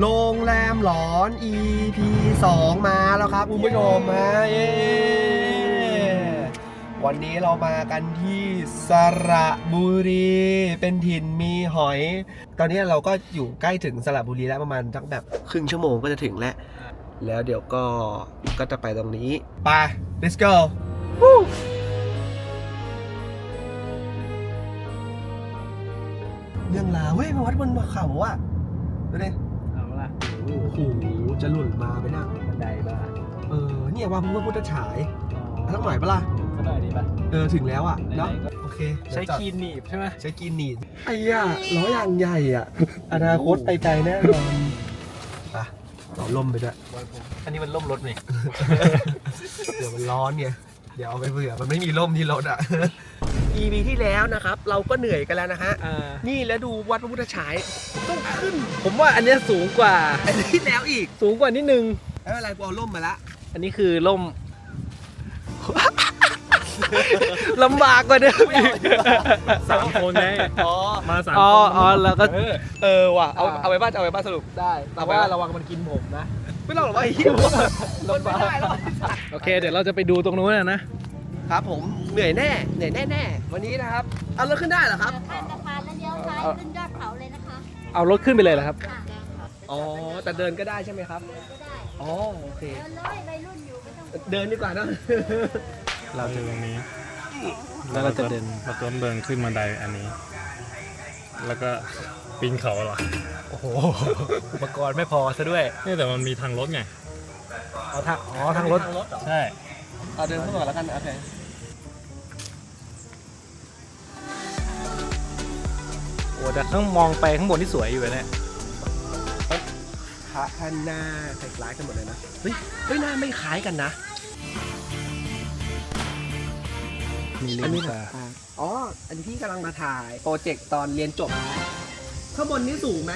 โรงแรมหลอน EP 2 มาแล้วครับคุณผู้ชมฮะเย้วันนี้เรามากันที่สระบุรี เป็นถิ่นมีหอย ตอนนี้เราก็อยู่ใกล้ถึงสระบุรีแล้วประมาณสักแบบครึ่งชั่วโมงก็จะถึงแล้ว แล้วเดี๋ยวก็ก็จะไปตรงนี้ไป let's go วู้เรื่องราวเฮ้ยมาวัดบนเขาอะดูดิเอาละ โอ้โหจะหล่นมาไปนั่งบันไดบ้าเออเนี่ยว่าพระพุทธฉายสักหน่อยปะล่ะก็ได้ดีป่ะเออถึงแล้วอะเนาะไหนๆก็โอเคใช้เดี๋ยวจอดคีนหนีบใช่ไหมใช้กินหนีดไอ้ย่าล้อยางใหญ่อะอนาคตไปไกลแน่นอนไปต่อล่มไปด้วยอันนี้มันล่มรถนี่เดี๋ยวมันร้อนไงเดี๋ยวเอาไปเผื่อมันไม่มีร่มที่รถอะ EP ที่แล้วนะครับ เราก็เหนื่อยกันแล้วนะฮะ อ่านี่แล้วดูวัดพระพุทธฉายต้องขึ้นผมว่าอันเนี้ยสูงกว่า อันนี้แล้วอีกสูงกว่านิดนึงไม่เป็นไรกูเอาร่มมาละ อันนี้คือล่ม ลำบากกว่าเดิมอีกสามคนไงอ๋อ มาสามอ๋อคนอ๋อแล้วก็ เออ เออว่ะ เอาอ่า เอาไปบ้านเอาไปบ้านสรุป ได้แต่ว่าระวังมันกินผมนะ ไม่ต้องหรอกว่าไอ้หิวมันไม่ได้แล้ว โอเค เดี๋ยวเราจะไปดูตรงนู้นนะนะ ครับผมเหนื่อยแน่เหนื่อยแน่แน่ๆวันนี้นะครับเอารถขึ้นได้เหรอครับ ข้ามสะพานแล้วเลี้ยวซ้ายเอาขึ้นยอดเขาเลยนะคะเอารถขึ้นไปเลยเหรอครับ ค่ะอ๋อ แต่เดินก็ได้ใช่ไหมครับ ก็ได้อ๋อ โอเค เดินเลยวัยรุ่นอยู่ไม่ต้องกลัวเดินดีกว่าเนอะ เราจะตรงนี้แล้วเราจะเดิน เราต้องเดินขึ้นบันไดอันนี้ แล้วก็ปีนเขาเหรอโอ้โห อุปกรณ์ไม่พอซะด้วยนี่แต่มันมีทางรถไง เอาทางอ๋อทางรถ ใช่ เอาเดินเข้ามาก่อนแล้วกัน โอเค แต่ข้างมองไปข้างบนที่สวยอยู่เลยเนี่ยพระท่านหน้าคล้ายๆกันหมดเลยนะ เฮ้ยเฮ้ยหน้าไม่คล้ายกันนะ มีเลอันนนี้ส์เหรตาออ๋อ อันนี้ที่กำลังมาถ่ายโปรเจกต์ตอนเรียนจบ ข้างบนนี้สูงไหม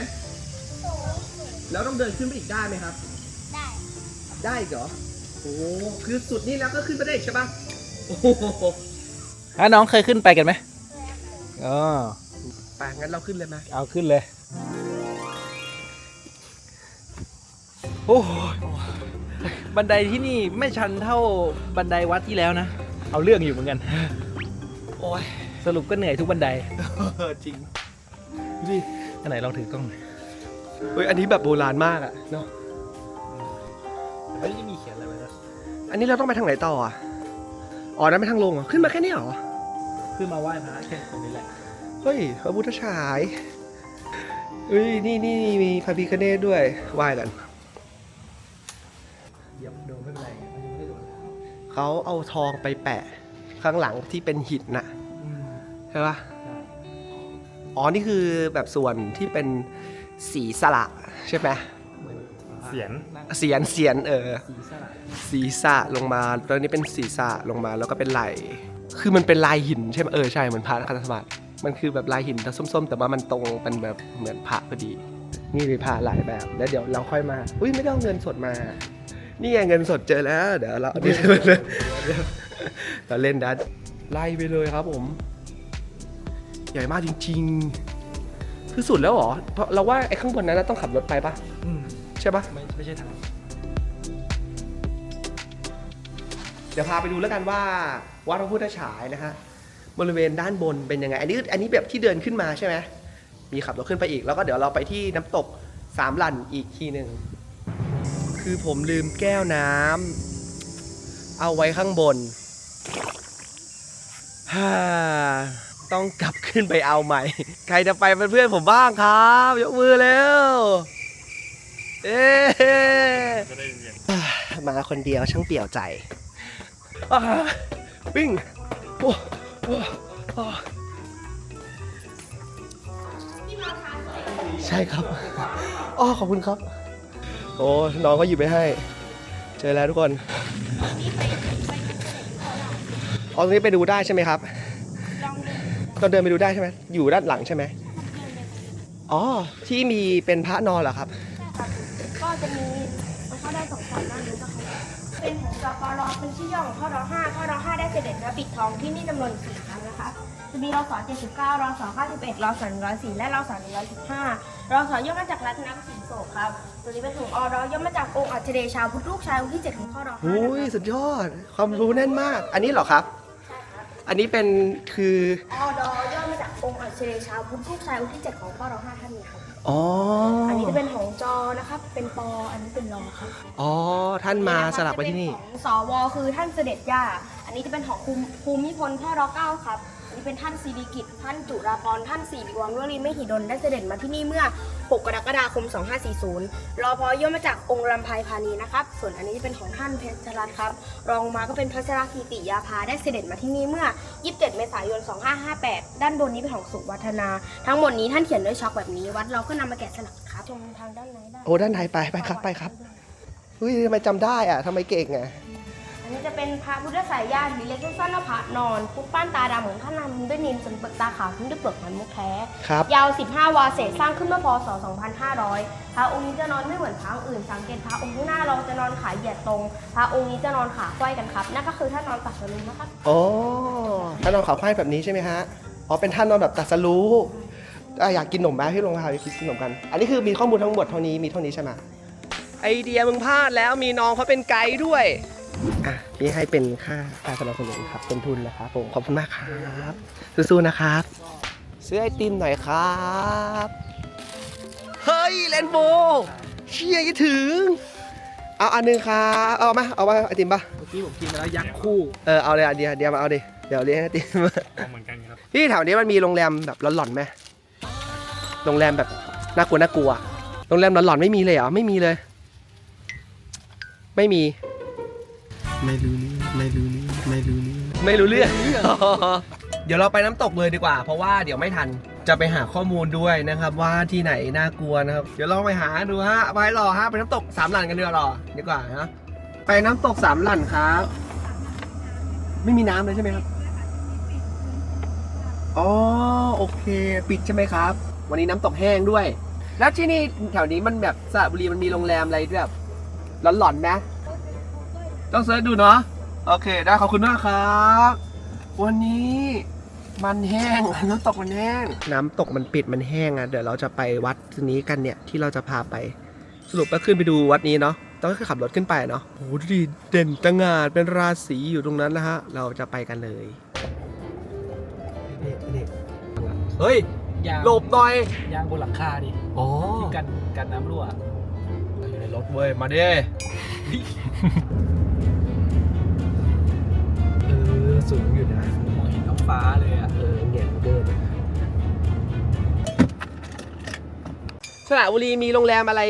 แล้วต้องเดินขึ้นไปอีกได้ไหมครับ ได้ ได้อีกเหรอ โอ้โหคือสุดนี้แล้วก็ขึ้นไปได้อีกใช่ปะโอ้โหอะน้องเคยขึ้นไปกันไหมอ๋อ ไปงั้นเราขึ้นเลยไหมเอาขึ้นเลย โอ้ยบันไดที่นี่ไม่ชันเท่าบันไดวัดที่แล้วนะ เอาเรื่องอยู่เหมือนกัน โอ้ยสรุปก็เหนื่อยทุกบันไดเออจริงดูดิอันไหนลองถือกล้องหน่อยเฮ้ยอันนี้แบบโบราณมากอะเนาะไม่ได้มีเขียนอะไรไว้นะอันนี้เราต้องไปทางไหนต่ออะอ๋อนั่นไปทางลงเหรอขึ้นมาแค่นี้เหรอ ขึ้นมาไหว้พระแค่ตรงนี้แหละ เฮ้ยพระพุทธฉายเฮ้ยนี่นี่นี่มีพระพิคเนตด้วยไหว้กันเดี๋ยวโดนไม่เป็นไรมันยังไม่ได้โดนเขาเอาทองไปแปะข้างหลังที่เป็นหินน่ะอืมใช่ปะอ๋อ นี่คือแบบส่วนที่เป็นสีสละใช่ไหมเสียนเสียนเสียนเออสีสลัดศีรษะลงมาตอนนี้เป็นศีรษะลงมาแล้วก็เป็นไหล่คือมันเป็นลายหินใช่ไหมเออใช่เหมือนพระคาสมาธิ มันคือแบบลายหินแต่ส้มๆ แต่ว่ามันตรงเป็นแบบเหมือนพระพอดี นี่มีพระหลายแบบ แล้วเดี๋ยวเราค่อยมา อุ้ยไม่ได้เอาเงินสดมา นี่ไงเงินสดเจอแล้ว เดี๋ยวเราเอานี่เราเล่นดัดไล่ไปเลยครับผม ใหญ่มากจริง ๆ คือสุดแล้วเหรอ เพราะเราว่าไอ้ข้างบนนั้นนะต้องขับรถไปปะอืมใช่ปะไม่ไม่ใช่ทางเดี๋ยวพาไปดูแล้วกันว่าวัดพระพุทธฉายนะฮะ บริเวณด้านบนเป็นยังไง อันนี้อันนี้แบบที่เดินขึ้นมาใช่ไหมมีขับรถขึ้นไปอีก แล้วก็เดี๋ยวเราไปที่น้ำตกสามหลันอีกทีหนึ่ง คือผมลืมแก้วน้ำเอาไว้ข้างบนฮ่าต้องกลับขึ้นไปเอาใหม่ ใครจะไปเป็นเพื่อนผมบ้างครับ ยกมือเร็วเอ๊มาคนเดียวช่างเปี่ยวใจ วิ่งโอ้ ใช่ครับอ๋อขอบคุณครับ โอ้น้องก็หยิบไปให้ เจอแล้วทุกคนอ๋อตรงนี้ไปดูได้ใช่ไหมครับลองดูตอนเดินไปดูได้ใช่ไหมอยู่ด้านหลังใช่ไหมอ๋อ ที่มีเป็นพระนอนเหรอครับ ก็จะมีมันเข้าได้สองฝั่งด้านนู้นก็เข้าได้ เป็นของจปรเป็นชื่อย่อของพ่อรอห้าพ่อรอห้าได้เสด็จมาปิดทองที่นี่จำนวนสี่ครั้งนะคะจะมีรศ79รศ91รศ104และรศ115รศย่อมาจากรัตนประสิทธิ์โศกครับตัวนี้เป็นถุงอรย่อมาจากองค์อัจฉริยชาวพุทธลูกชายองค์ที่7ของพ่อรอห้าอุ้ยนะคะสุดยอด ความรู้แน่นมาก อันนี้เหรอครับ อันนี้เป็นคืออดย่อมาจากองค์อัจฉริยชาวพุทธลูกชายองค์ที่7ของพ่อรอห้าท่านนี้ครับ อ๋ออัอันนี้จะเป็นของจอนะครับ เป็นปออันนี้เป็นรอครับอ๋อท่านมาสลักไว้ที่นี่อัจะเป็นของสวคือท่านเสด็จย่า อันนี้จะเป็นของภูมิภูมิพลพ่อรอเก้าครับอั นนี้เป็นท่านศิริกิตท่านจุฬาภรณ์ท่านสิริวังวรินทร์มหิดลได้เสด็จมาที่นี่เมื่อ 6 กรกฎาคม 2540 รอพอย่อมาจากองค์ลำไพพานีนะครับ ส่วนอันนี้เป็นของท่านเพชรรัตน์ครับ รองมาก็เป็นพระชรคีติยาภาได้เสด็จมาที่นี่เมื่อ 27 เมษายน 2558 ด้านบนนี้เป็นของสุวัฒนา ทั้งหมดนี้ท่านเขียนด้วยช็อกแบบนี้วัดเราก็นำมาแกะสลักครับชมทางด้านในได้โอ้ด้านในไปไปครับไปครับเฮ้ยทำไมจำได้อะทำไมเก่งอะ อันนี้จะเป็นพระพุทธสายญาติหรือเรียกสั้นๆว่าพระนอนพุกปั้นตาดำของท่านนำด้วยนินส่วนเปลือกตาขาวทั้งด้วยเปลือกมันมุกแท้ ครับ ยาว 15 วาเศษสร้างขึ้นเมื่อพศ 2500 พระองค์นี้จะนอนไม่เหมือนพระองค์อื่น สังเกตพระองค์ข้างหน้าเราจะนอนขาเหยียดตรง พระองค์นี้จะนอนขาไขว้กันครับ นั่นก็คือท่านนอนตัดสรุปนะครับ อ๋อท่านนอนเขาไขว้แบบนี้ใช่ไหมฮะ อ๋อ เป็นท่านนอนแบบตัดสรู้อะอยากกินขนมไหมพี่ลงพาไปกินขนมกัน อันนี้คือมีข้อมูลทั้งหมดเท่านี้มีเท่านี้ใช่ไหมไอเดียมึงพลาดแล้วมีน้องเขาเป็นไกด์ด้วย อะพี่ให้เป็นค่าการสนับสนุนครับ เป็นทุนนะครับผมขอบคุณมากครับ สู้ๆนะครับซื้อไอติมหน่อยครับ เฮ้ยเลนโบว์เชี่ยยังถึง เอาอันหนึงครับเอามาเอามาไอติมปะเมื่อกี้ผมกินไปแล้วยักษ์คู่เออเอาเลยอะเดียวเดียวมาเอาดิเดี๋ยวเลี้ยงไอติม เอาเหมือนกันครับ พี่แถวนี้มันมีโรงแรมแบบหลอนๆไหมโรงแรมแบบน่ากลัวน่ากลัว โรงแรมหลอนๆไม่มีเลยเหรอ ไม่มีเลย ไม่มี ไม่รู้เรื่องไม่รู้เรื่องไม่รู้เรื่องไม่รู้เรื่อง เดี๋ยวเราไปน้ำตกเลยดีกว่า เพราะว่าเดี๋ยวไม่ทันจะไปหาข้อมูลด้วยนะครับ ว่าที่ไหนน่ากลัวนะครับ เดี๋ยวลองไปหาดูฮะไปรอฮะไปน้ำตกสามหลันกันดีกว่ารอดีกว่านะไปน้ำตกสามหลันครับ ไม่มีน้ำเลยใช่ไหมครับอ๋อโอเค ปิดใช่ไหมครับ วันนี้น้ำตกแห้งด้วย แล้วที่นี่แถวนี้มันแบบสระบุรีมันมีโรงแรมอะไรที่แบบหลอนๆไหม ต้องเสิร์ชดูเนาะโอเคได้ขอบคุณมากครับ วันนี้มันแห้งน้ำตกมันแห้ง น้ำตกมันปิดมันแห้งอะเดี๋ยวเราจะไปวัดนี้กันเนี่ยที่เราจะพาไป สรุปก็ขึ้นไปดูวัดนี้เนาะต้องขับรถขึ้นไปเนาะโอ้โหดูดิเด่นตะงานเป็นราศีอยู่ตรงนั้นนะฮะ เราจะไปกันเลยเฮ้ยยางหลบหน่อยยางบนหลังคาดิอ๋อที่กันกันน้ำรั่วอยู่ในรถเว้ยมาดิเอ สูงอยู่นะมองเห็นท้องฟ้าเลยอะ เออเนี่ยเดินสระบุรีมีโรงแรมอะไร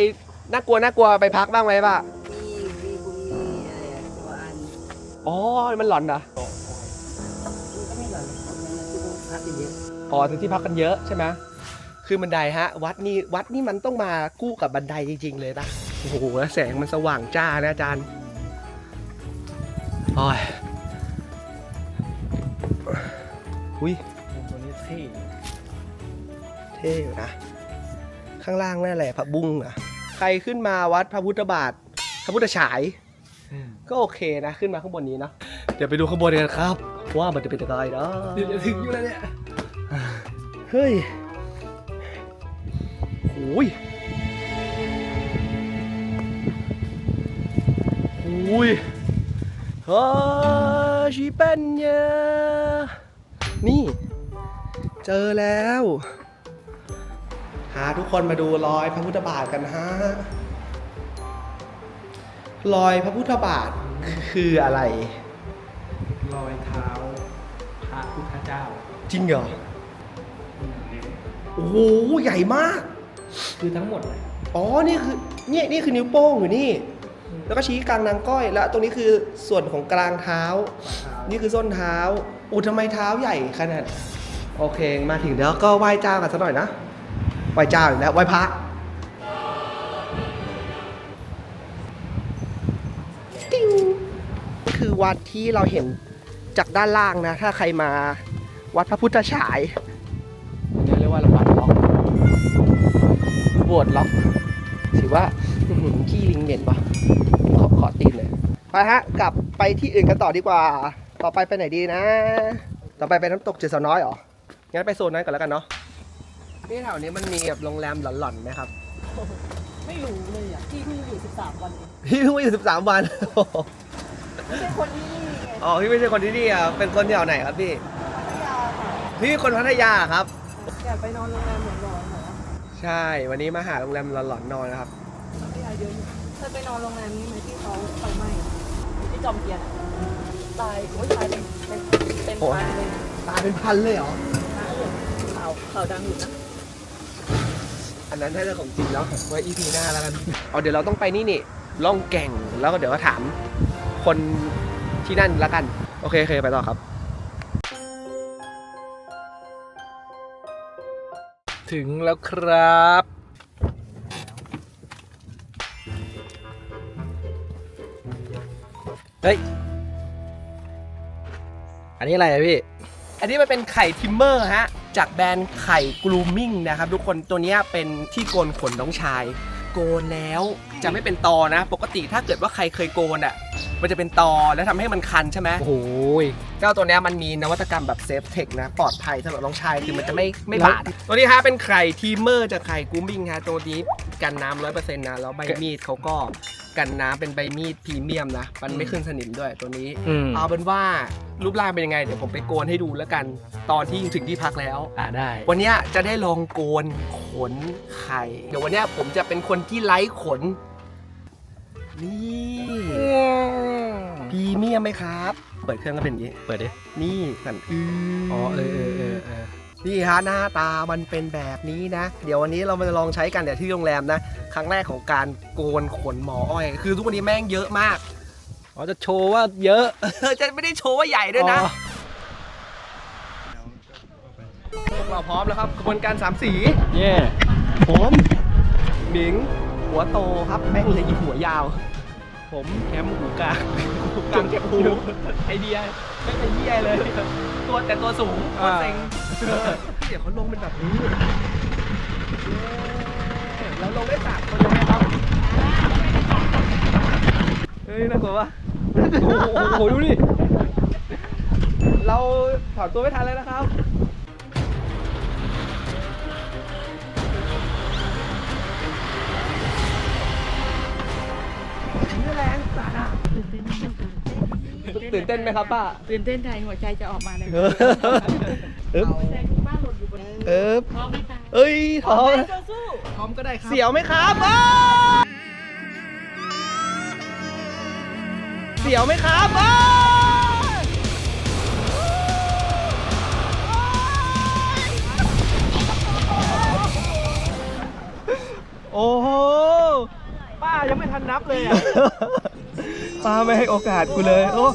น่ากลัวน่ากลัวไปพักบ้างไหมป่ะ มีมีบุญมีอะไรอะตัวอันอ๋อ มันหลอนเหรอมันก็ไม่หล่อนหรอกมันคือพักเยอะอ๋อถึงที่พักกันเยอะใช่ไหมคือบันไดฮะ วัดนี่วัดนี่มันต้องมาคู่กับบันไดจริง ๆ เลยนะโอ้โหแล้วแสงมันสว่างจ้านะอาจารย์โอ้ย อุ้ยตัวนี้เท่เท่อยู่นะ ข้างล่างนั่นแหละพระบุ้งอะใครขึ้นมาวัดพระพุทธบาท พระพุทธฉาย ก็โอเคนะ ขึ้นมาข้างบนนี้เนอะเดี๋ยวไปดูข้างบนกันครับ ว่ามันจะเป็นยังไงนะเดี๋ยวจะถึงอยู่แล้วเนี่ยเฮ้ยโอ้ยโอ้ยเฮ้ยชิเป็ นเยนี่ เจอแล้วหาทุกคนมาดูรอยพระพุทธบาทกันฮะรอยพระพุทธบาทคืออะไร รอยเท้าพระพุทธเจ้า จริงเหรอ โอ้โห ใหญ่มาก คือทั้งหมดเลยอ๋อ นี่คือเนี่ยนี่คือนิ้วโป้งอยู่นี่ แล้วก็ชี้กลางนางก้อย แล้วตรงนี้คือส่วนของกลางเท้า นี่คือส้นเท้า อู้ทำไมเท้าใหญ่ขนาด โอเค มาถึงแล้วก็ไหว้เจ้ากันสักหน่อยนะ ไหว้เจ้าอีกแล้วไหว้พระ ติ้วคือวัดที่เราเห็นจากด้านล่างนะ ถ้าใครมาวัดพระพุทธฉายเนี่ยเรียกว่าวัดล็อกโบสถ์ล็อกถือว่าอื้อหือขี้ลิงเหม็นปะขอขอตีนเลยไปฮะ กลับไปที่อื่นกันต่อดีกว่า ต่อไปไปไหนดีนะ ต่อไปไปน้ำตกเจ็ดสาวน้อยเหรอ งั้นไปโซนนั้นก่อนแล้วกันเนาะ นี่แถวนี้มันมีแบบโรงแรมหลอนๆไหมครับ ไม่รู้เลยอะพี่เพิ่งอยู่ 13 วันเองพี่เพิ่งมาอยู่สิบสามวัน ไม่ใช่คนที่นี่ไงอ๋อ พี่ไม่ใช่คนที่นี่อะ เป็นคนที่แถวไหนครับพี่ พัทยาค่ะพี่คนพัทยาครับ อยากไปนอนโรงแรมหลอนๆเหรอใช่ วันนี้มาหาโรงแรมหลอนๆนอนนะครับ พัทยาเยอะอยู่เคยไปนอนโรงแรมนี้ไหมที่เขาไฟไหม้ที่จอมเทียนอะ ตายโอ้ยตายเป็นเป็นเป็นโอ้พันเลยนะตายเป็นพันเลยเหรอข่าวข่าวดังอยู่นะอันนั้นน่าจะของจริงแล้วไว้ EP หน้าแล้วกันเอาเดี๋ยวเราต้องไปนี่นี่ล่องแก่งแล้วก็เดี๋ยวก็ถามคนที่นั่นแล้วกัน โอเคโอเคไปต่อครับ ถึงแล้วครับ เฮ้ย อันนี้อะไรอะพี่ อันนี้มันเป็นไข่ทิมเมอร์ฮะ จากแบรนด์ไข่กลูมิ่งนะครับทุกคนตัวเนี้ยเป็นที่โกนขนน้องชาย โกนแล้วจะไม่เป็นตอนะ ปกติถ้าเกิดว่าใครเคยโกนอะมันจะเป็นตอแล้วทำให้มันคันใช่ไหมโอ้โหยเจ้าตัวเนี้ยมันมีนวัตกรรมแบบเซฟเทคนะปลอดภัยสำหรับน้องชายคือมันจะไม่ไม่บาดตัวนี้ฮะเป็นไข่ทีมเมอร์จากไข่กูมิ่งฮะตัวนี้กันน้ำร้อยเปอร์เซ็นต์นะแล้วใบมีดเขาก็ กันน้ำเป็นใบมีดพรีเมียมนะ มันไม่ขึ้นสนิมด้วยตัวนี้ อืมเอาเป็นว่ารูปร่างเป็นยังไง เดี๋ยวผมไปโกนให้ดูแล้วกัน ตอนที่ถึงที่พักแล้ว อ่าได้ วันเนี้ยจะได้ลองโกนขนไข่ เดี๋ยววันเนี้ยผมจะเป็นคนที่ไร้ขน นี่พรีเมียมไหมครับ เปิดเครื่องก็เป็นอย่างนี้ เปิดดิ นี่สันอืออ๋อเออเออเออเออ นี่ฮะหน้าตามันเป็นแบบนี้นะ เดี๋ยววันนี้เรามาลองใช้กันเดี๋ยวที่โรงแรมนะ ครั้งแรกของการโกนขนหมออ้อย คือทุกวันนี้แม่งเยอะมากอ๋อจะโชว์ว่าเยอะ จะไม่ได้โชว์ว่าใหญ่ด้วยนะอ๋อพวกเราพร้อมแล้วครับกระบวนการสามสี เย่ผมหมิงหัวโตครับแม่งเลยยิงหัวยาว ผมแคมป์หูกลางกางเก็บหูไอเดียไม่เป็นเหี้ยเลย ตัวแต่ตัวสูงโคตรเซ็ง เดี๋ยวเขาลงเป็นแบบนี้เย้เราลงได้สามคนเลยไหมครับ เฮ้ยน่ากลัวปะโอ้โหดูดิ เราถอดตัวไม่ทันเลยนะครับ ตื่นเต้นไหมครับป้า ตื่นเต้นไทยหัวใจจะออกมาเลยเออเอบใจคุณป้าหล่นอยู่บนเอบพร้อมไหมคะเอ้ยท้องสู้พร้อมก็ได้ครับเสียวไหมครับอ้าเสียวไหมครับอ้าโอ้โหป้ายังไม่ทันนับเลยอะ ป้าไม่ให้โอกาสกูเลย โอ้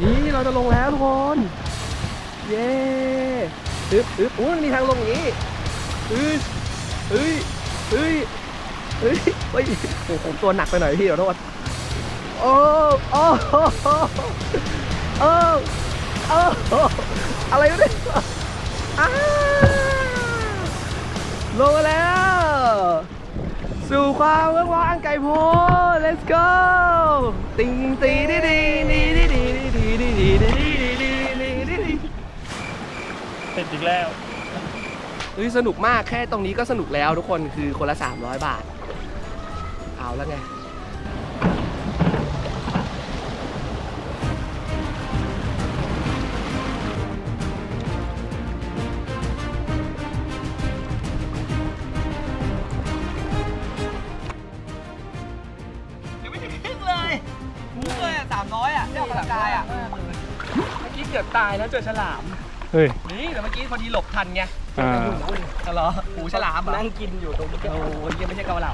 นี่เราจะลงแล้วทุกคน เย้อึ๊บอึ๊บอู้มันมีทางลงอย่างนี้อึ๊บเฮ้ยเฮ้ยเฮ้ยเฮ้ยโอ้โหผมตัวหนักไปหน่อยพี่ขอโทษโอ้โอ้โอ้โอ้อะไรวะเนี่ยอ้าลงมาแล้ว สู่ความเมืองว่างอันไก่โพ let's go ติงตีดีดีดีดีดีดีดีดีดีดีดีดีดีดีเสร็จอีกแล้วเฮ้ยสนุกมากแค่ตรงนี้ก็สนุกแล้วทุกคนคือคนละ 300 บาท เอาแล้วไง เลยคุ้มเลยสามร้อยอะที่ออกกำลังกายอะเมื่อกี้เกือบตายแล้วเจอฉลาม เฮ้ย นี่แต่เมื่อกี้พอดีหลบทันไงอ่าอ๋อเหรอหูฉลามเหรอนั่งกินอยู่ตรงนี้โอ้ยยังไม่ใช่เกาเหลา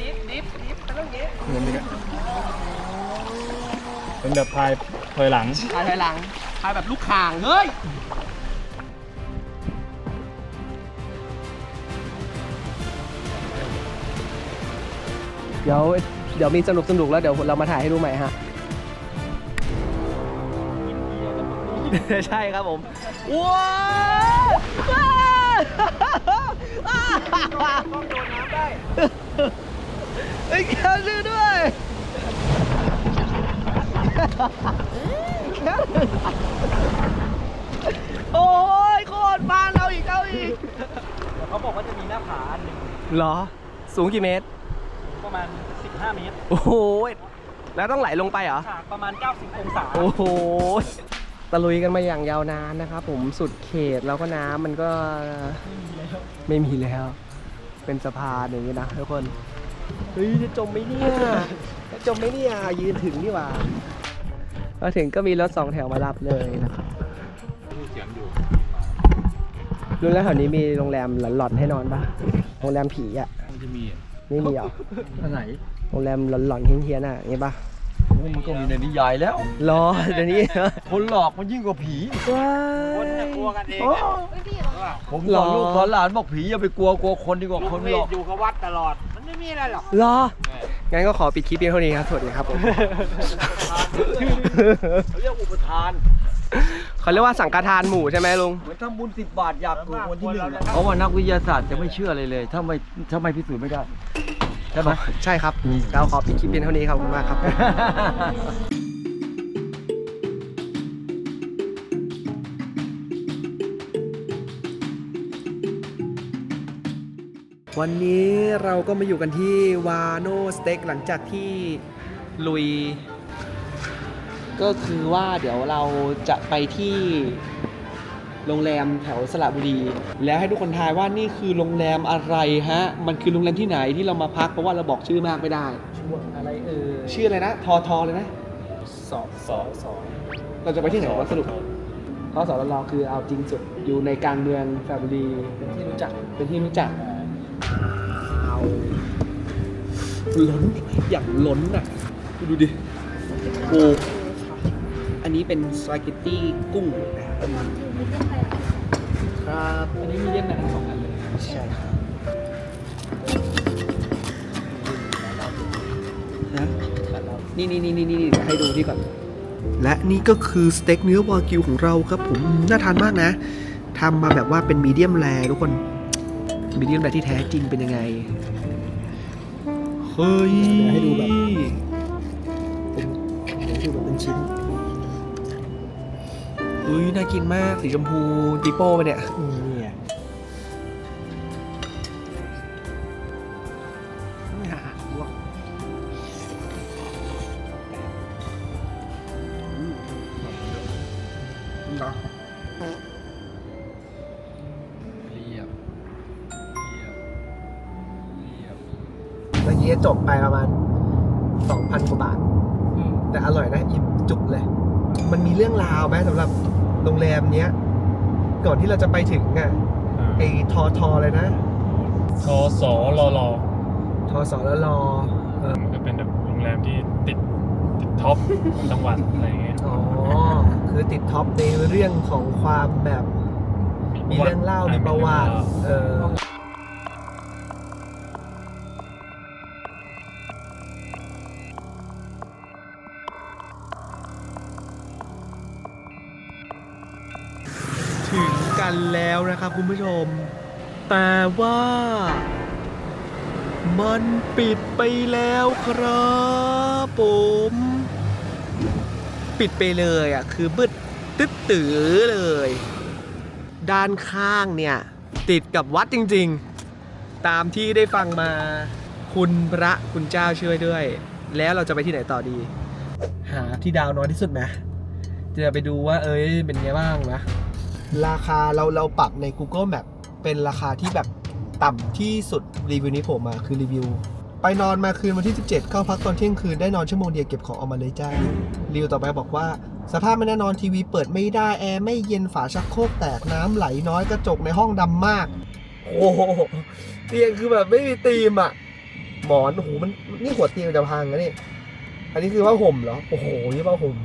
ดิฟดิฟดิฟเป็นเรื่องนี้เหมือนนี้เป็นแบบพายถอยหลัง พายถอยหลังพายแบบลูกข่างเฮ้ยเดี๋ยว เดี๋ยวมีสนุกสนุกแล้วเดี๋ยวเรามาถ่ายให้ดูใหม่ฮะ ใช่ครับผมว้าวว้าวอ้ยแก้วชื่อด้วยโอ้ยโคตรบ้านเราอีกเอาอีกเดี๋ยวเขาบอกว่าจะมีหน้าผาอันหนึ่งเหรอ สูงกี่เมตร ประมาณ 15เมตรโอ้โหแล้วต้องไหลลงไปเหรอ ฉากประมาณ 90 องศา โอ้โห ตะลุยกันมาอย่างยาวนานนะครับผมสุดเขตแล้วก็น้ำมันก็ไม่มีแล้ว เป็นสะพานอย่างนี้นะทุกคน เฮ้ยจะจมไหมเนี่ยจะจมไหมเนี่ยยืนถึงนี่หว่ามาถึงก็มีรถสองแถวมารับเลยนะครับเขียนอยู่รู้แล้วแถวนี้มีโรงแรมหลอนๆให้นอนปะโรงแรมผีอะ มันจะมีอะไม่มีเหรอ อันไหนโรงแรมหลอนๆเฮี้ยนๆอะอย่างงี้ปะมันก็มีในนิยายแล้วรอเดี๋ยวนี้ คนหลอกมันยิ่งกว่าผี คนจะกลัวกันเองผมสอนลูกสอนหลานบอกผีอย่าไปกลัวกลัวคนดีกว่าคนหลอก รอ งั้นก็ขอปิดคลิปเพียงเท่านี้ครับ สวัสดีครับผม เขาเรียกอุปทาน เขาเรียกว่าสังฆทานหมู่ใช่ไหมลุง เหมือนทำบุญสิบบาทอยากถูกวันที่หนึ่งอะเพราะว่านักวิทยาศาสตร์จะไม่เชื่ออะไรเลย ถ้าไม่ถ้าไม่พิสูจน์ไม่ได้ ใช่ไหมใช่ครับเราขอปิดคลิปเพียงเท่านี้ครับขอบคุณมากครับวันนี้เราก็มาอยู่กันที่วาโนสเต็กหลังจากที่ลุย ก็คือว่าเดี๋ยวเราจะไปที่ โรงแรมแถวสระบุรี แล้วให้ทุกคนทายว่านี่คือโรงแรมอะไรฮะ มันคือโรงแรมที่ไหนที่เรามาพักเพราะว่าเราบอกชื่อมากไม่ได้ ช่วงอะไรเออชื่ออะไรนะ ทอทอเลยนะ สองสองสองเราจะไปที่ไหนวะสรุปเพราะสรลคือเอาจริงสุดอยู่ในกลางเมืองสระบุรีที่รู้จักเป็นที่รู้จักเอาล้นอย่างล้นอะ ดูดิโอ้อั นี้เป็นสปาเกตตี้กุ้งนะครับครับอันนี้มีเล่นหนังสองอันเลยใช่ครับนะนี่นี่นี่นี่นี่ให้ดูที่ก่อน และนี่ก็คือสเต็กเนื้อวากิวของเราครับผมน่าทานมากนะทำมาแบบว่าเป็นมีเดียมแรทุกคนมีเดียมแรที่แท้จริงเป็นยังไงเฮ้ยให้ดูแบบเดี๋ยวให้ดูแบบเป็นชิ้น อุ้ยน่ากินมากสีชมพูปีโป้ไปเนี่ยนี่ ที่เราจะไปถึงอะไอ้ทอทอเลยนะทอสอรอรอทอสอแล้วรอเออมันก็เป็นแบบโรงแรมที่ติดติดท็อปของจังหวัดอะไรอย่างเงี้ยอ๋อคือติดท็อปในเรื่องของความแบบ มีเรื่องเล่ามีประวัติเออ นะครับคุณผู้ชม แต่ว่า มันปิดไปแล้วครับผม ปิดไปเลยอะ คือบึดตึ๊ดตือเลย ด้านข้างเนี่ย ติดกับวัดจริงๆ ตามที่ได้ฟังมา คุณพระคุณเจ้าช่วยด้วย แล้วเราจะไปที่ไหนต่อดี หาที่ดาวน้อยที่สุดไหมจะไปดูว่าเอ้ยเป็นไงบ้างนะ ราคาเราเราปรับใน Google Map เป็นราคาที่แบบต่ำที่สุดรีวิวนี้ผมมาคือรีวิว ไปนอนมาคืนวันที่ 17 เข้าพักตอนเที่ยงคืนได้นอนชั่วโมงเดียวเก็บของออกมาเลยจ้ารีวิวต่อไปบอกว่า สภาพไม่แน่นอนทีวีเปิดไม่ได้แอร์ไม่เย็นฝาชักโครกแตกน้ำไหลน้อยกระจกในห้องดำมาก โอ้โหเตียงคือแบบไม่มีตีมอะหมอนโอ้โหมันนี่หัวเตียงจะพังนะนี่อันนี้คือผ้าห่มเหรอโอ้โหนี่ผ้าห่ม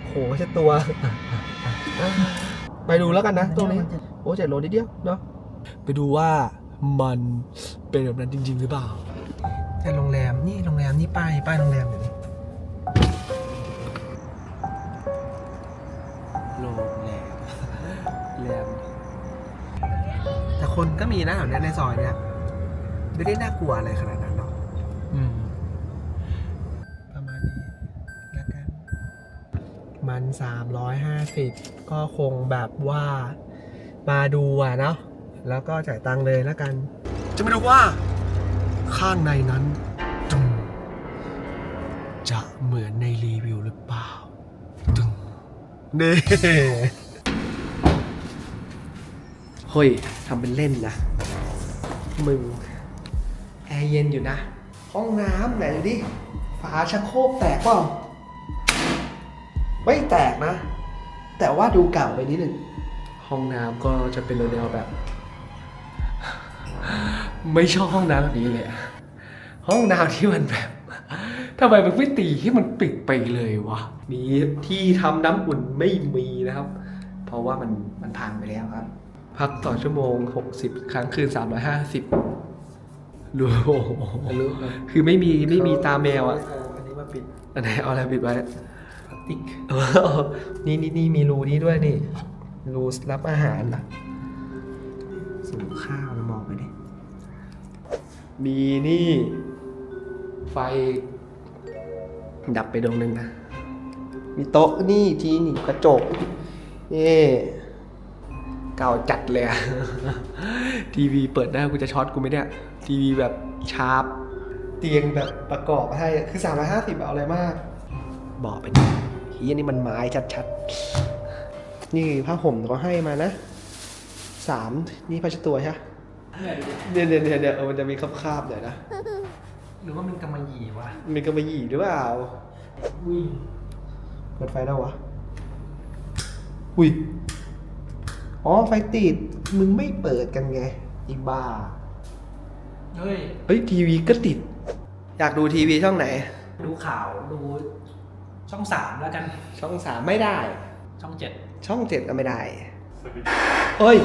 โอ้โหเช็ดตัว ไปดูแล้วกันนะตรงนี้โอ้เจ็ดโลนิดเดียวเนาะไปดูว่ามันเป็นแบบนั้นจริง ๆ หรือเปล่า แต่โรงแรมนี่โรงแรมนี่ป้ายป้ายโรงแรมอยู่นี่โรงแรมแรมแต่คนก็มีนะแถวเนี้ยในซอยเนี้ยไม่ได้น่ากลัวอะไรขนาดนั้นหรอก มัน 350 ก็คงแบบว่ามาดูอะเนาะแล้วก็จ่ายตังค์เลยแล้วกัน จะไม่รู้ว่า ข้างในนั้นตึงจะเหมือนในรีวิวหรือเปล่าตึงเน่เฮ้ยทำเป็นเล่นนะ มึง แอร์เย็นอยู่นะ ห้องน้ำไหนดูดิ ฝาชักโครกแตกเปล่า ไม่แตกนะ แต่ว่าดูเก่าไปนิดหนึ่งห้องน้ำก็จะเป็นแนวแบบ ไม่ชอบห้องน้ำแบบนี้เลยอะห้องน้ำที่มันแบบทำไมมันไม่ตีให้มันปิดไปเลยวะมีที่ทำน้ำอุ่นไม่มีนะครับ เพราะว่ามันมันพังไปแล้วครับ พักต่อชั่วโมง 60 ครั้งคืน 350ดูโอ้โหคือไม่มีไม่มีตาแมวอะอันนี้มาปิดอันไหนเอาอะไรปิดไว้พลาส ติกเออนี่นี่นี่มีรูนี้ด้วยนี่ รูรับอาหารนะสูงข้าวนะมองไปดิ มีนี่ ไฟ ดับไปดวงหนึ่งนะ มีโต๊ะนี่ทีนี่กระจกเย่เก่าจัดเลยอะทีวีเปิดได้กูจะช็อตกูไหมเนี่ย ทีวีแบบชาร์ปเตียงแบบประกอบให้อะคือ 350 เอาอะไรมาก บอกไปดิ เฮียนี่มันไม้ชัดๆ นี่ผ้าห่มก็ให้มานะสามนี่ผ้าเช็ดตัวใช่ไหมเดี๋ยวเดี๋ยวเดี๋ยวเดี๋ยวเออมันจะมีคราบๆหน่อยนะ หรือว่ามันกำมะหยี่วะมีกระมะหยี่หรือเปล่าอุ้ยเปิดไฟได้วะ อุ้ย อ๋อไฟติด มึงไม่เปิดกันไงอีบ้า เฮ้ย เฮ้ยทีวีก็ติด อยากดูทีวีช่องไหน ดูข่าวดู ช่องสามแล้วกัน ช่องสามไม่ได้ ช่องเจ็ดช่องเจ็ดก็ไม่ได้เอ้ย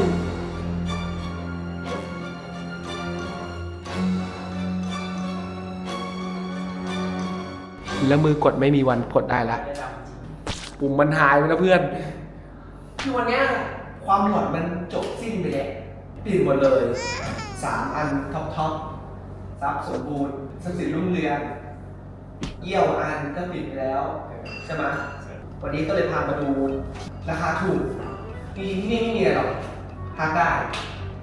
แล้วมือกดไม่มีวันกดได้ละปุ่มมันหายไปแล้วเพื่อน คือวันเนี้ยความหลอนมันจบสิ้นไปแล้วปิดหมดเลยสามอันท็อปท็อปทรัพย์สมบูรณ์ทรัพย์สินรุ่งเรืองเอี่ยวอันก็ปิดไปแล้ว ใช่ไหมวันนี้ก็เลยพามาดูราคาถูกจริงๆที่นี่ไม่มีอะไรหรอกพักได้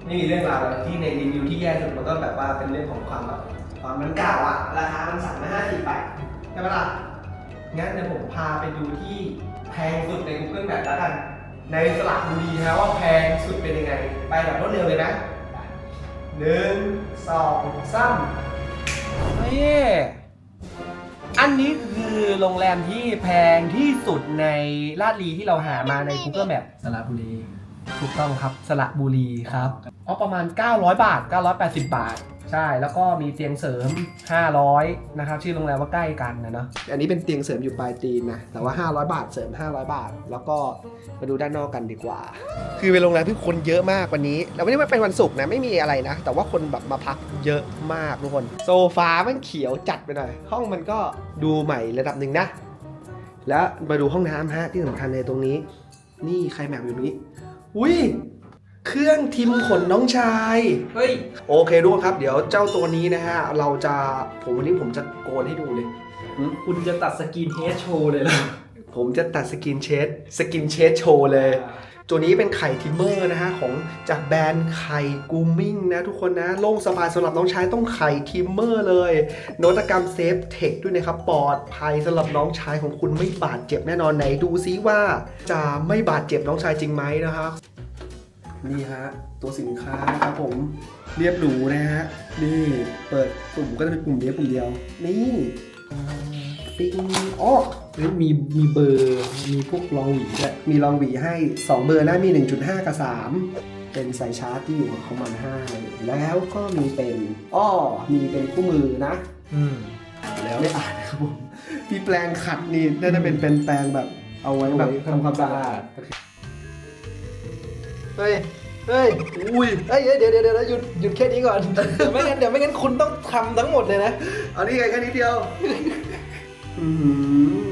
ไม่มีเรื่องราวอะไรที่ในรีวิวที่แย่สุดมันก็แบบว่าเป็นเรื่องของความแบบความมันเก่าอะราคามันสั่งมาห้าสิบบาทใช่ไหมล่ะงั้นเดี๋ยวผมพาไปดูที่แพงสุดใน Google Map แล้วกัน ในสระบุรีนะว่าแพงสุดเป็นยังไง ไปแบบรวดเร็วเลยนะหนึ่งสองสามเฮ้ย อันนี้คือโรงแรมที่แพงที่สุดในลาดลีที่เราหามาใน Google Map สระบุรีถูกต้องครับสระบุรีครับอ๋อประมาณ 900 บาท 980 บาท ใช่ แล้วก็มีเตียงเสริม 500 นะครับ ชื่อโรงแรมว่าใกล้กันนะเนาะ อันนี้เป็นเตียงเสริมอยู่ปลายตีนนะ แต่ว่า 500 บาทเสริม 500 บาท แล้วก็มาดูด้านนอกกันดีกว่า คือเป็นโรงแรมที่คนเยอะมากวันนี้ แล้ววันนี้มันเป็นวันศุกร์นะ ไม่มีอะไรนะ แต่ว่าคนแบบมาพักเยอะมากทุกคน โซฟามันเขียวจัดไปหน่อย ห้องมันก็ดูใหม่ระดับหนึ่งนะ แล้วมาดูห้องน้ำฮะที่สำคัญในตรงนี้ นี่ใครแมวอยู่ตรงนี้ อุ้ย เครื่องทิมขนน้องชาย เฮ้ย โอเคทุกคนครับ เดี๋ยวเจ้าตัวนี้นะฮะ เราจะผมวันนี้ผมจะโกนให้ดูเลย คุณจะตัดสกินเฮดโชว์เลยเหรอผมจะตัดสกินเชดสกินเชดโชว์เลย ตัวนี้เป็นไข่ทิมเมอร์นะฮะ ของจากแบรนด์ไข่กูมิ่งนะทุกคนนะ โล่งสบายสำหรับน้องชายต้องไข่ทิมเมอร์เลย นวัตกรรมเซฟเทคด้วยนะครับ ปลอดภัยสำหรับน้องชายของคุณไม่บาดเจ็บแน่นอนไหนดูซิว่า จะไม่บาดเจ็บน้องชายจริงไหมนะครับ นี่ฮะ ตัวสินค้านะครับผมเรียบหรูนะฮะ นี่เปิดปุ่มก็จะเป็นปุ่มเดียวปุ่มเดียว นี่ปิ้งอ๋อเฮ้ยมีมีเบอร์มีพวกรองหวีด้วยมีรองหวีให้ 2 เบอร์นะมี 1.5 กับ 3 เป็นสายชาร์จที่อยู่ของมันให้แล้วก็มีเป็นอ้อมีเป็นคู่มือนะ อืมแล้วไม่อ่านนะครับผมมีแปลงขัดนี่น่าจะเป็นเป็นแปลงแบบเอาไว้แบบทำความสะอาด เฮ้ย เฮ้ย อุ้ยเฮ้ยเฮ้ยเดี๋ยวเดี๋ยวเดี๋ยวหยุดหยุดแค่นี้ก่อน เดี๋ยวไม่งั้นเดี๋ยวไม่งั้นคุณต้องทำทั้งหมดเลยนะ เอานี่ไงแค่นี้เดียว อื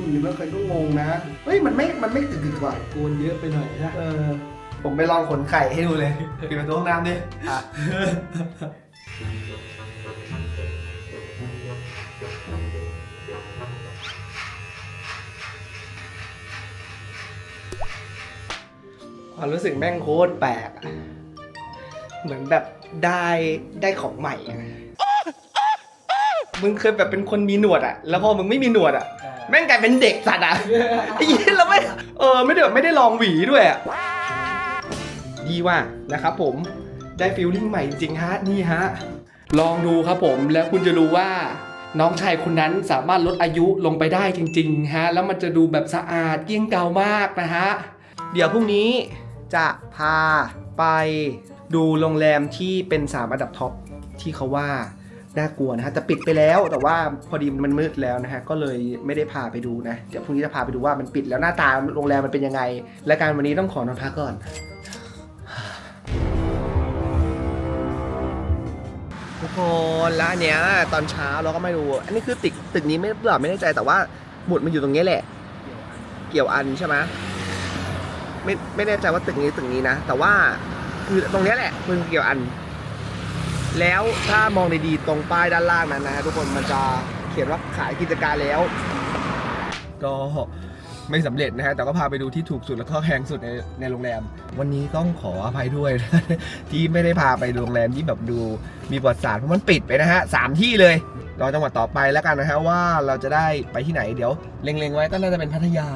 มแล้วใครก็งงนะ เฮ้ย มันไม่ มันไม่ตึกๆว่ะโกนเยอะไปหน่อยนะ เออ ผมไปลองขนไข่ให้ดูเลยปิดประตูห้องน้ำดิ อะ ความรู้สึกแม่งโคตรแปลกอะเหมือนแบบได้ได้ของใหม่อะมึงเคยแบบเป็นคนมีหนวดอะแล้วพอมึงไม่มีหนวดอะแม่งกลายเป็นเด็กสัตว์อะไอ้ยี่แล้วไม่เออไม่ได้แบบไม่ได้ลองหวีด้วยอะดีว่ะนะครับผมได้ฟิลลิ่งใหม่จริงๆฮะนี่ฮะลองดูครับผมแล้วคุณจะรู้ว่าน้องชายคนนั้นสามารถลดอายุลงไปได้จริง ๆ ฮะ แล้วมันจะดูแบบสะอาดเกลี้ยงเกลามากนะฮะ เดี๋ยวพรุ่งนี้ จะพาไปดูโรงแรมที่เป็นสามอันดับท็อปที่เขาว่าน่ากลัวนะฮะแต่ปิดไปแล้วแต่ว่าพอดีมันมืดแล้วนะฮะก็เลยไม่ได้พาไปดูนะ เดี๋ยวพรุ่งนี้จะพาไปดูว่ามันปิดแล้วหน้าตาโรงแรมมันเป็นยังไง และการวันนี้ต้องขอนอนพักก่อน ทุกคนแล้วเนี้ยตอนเช้าเราก็ไม่รู้ อันนี้คือตึกตึกนี้ไม่เปล่าไม่แน่ใจแต่ว่าหมุดมันอยู่ตรงนี้แหละ เกี่ยวอันใช่ไหม ไม่ไม่แน่ใจว่าตึกนี้ตึกนี้นะ แต่ว่าคือตรงนี้แหละมันเกี่ยวอัน แล้วถ้ามองดีๆตรงป้ายด้านล่างนั้นนะฮะทุกคนมันจะเขียนว่าขายกิจการแล้ว ก็ไม่สำเร็จนะฮะแต่ก็พาไปดูที่ถูกสุดแล้วก็แพงสุดในในโรงแรม วันนี้ต้องขออภัยด้วย ที่ไม่ได้พาไปโรงแรมที่แบบดูมีประวัติศาสตร์เพราะมันปิดไปนะฮะสามที่เลยรอจังหวัดต่อไปแล้วกันนะฮะว่าเราจะได้ไปที่ไหนเดี๋ยวเล็งๆไว้ก็น่าจะเป็นพัทยา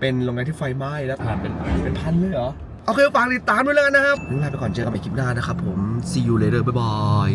เป็นโรงแรมที่ไฟไหม้แล้วผ่านเป็นพันเป็นพันเลยเหรอโอเคฝากติดตามด้วยแล้วกันนะครับลาไปก่อนเจอกันใหม่คลิปหน้านะครับผม see you later บ๊ายบาย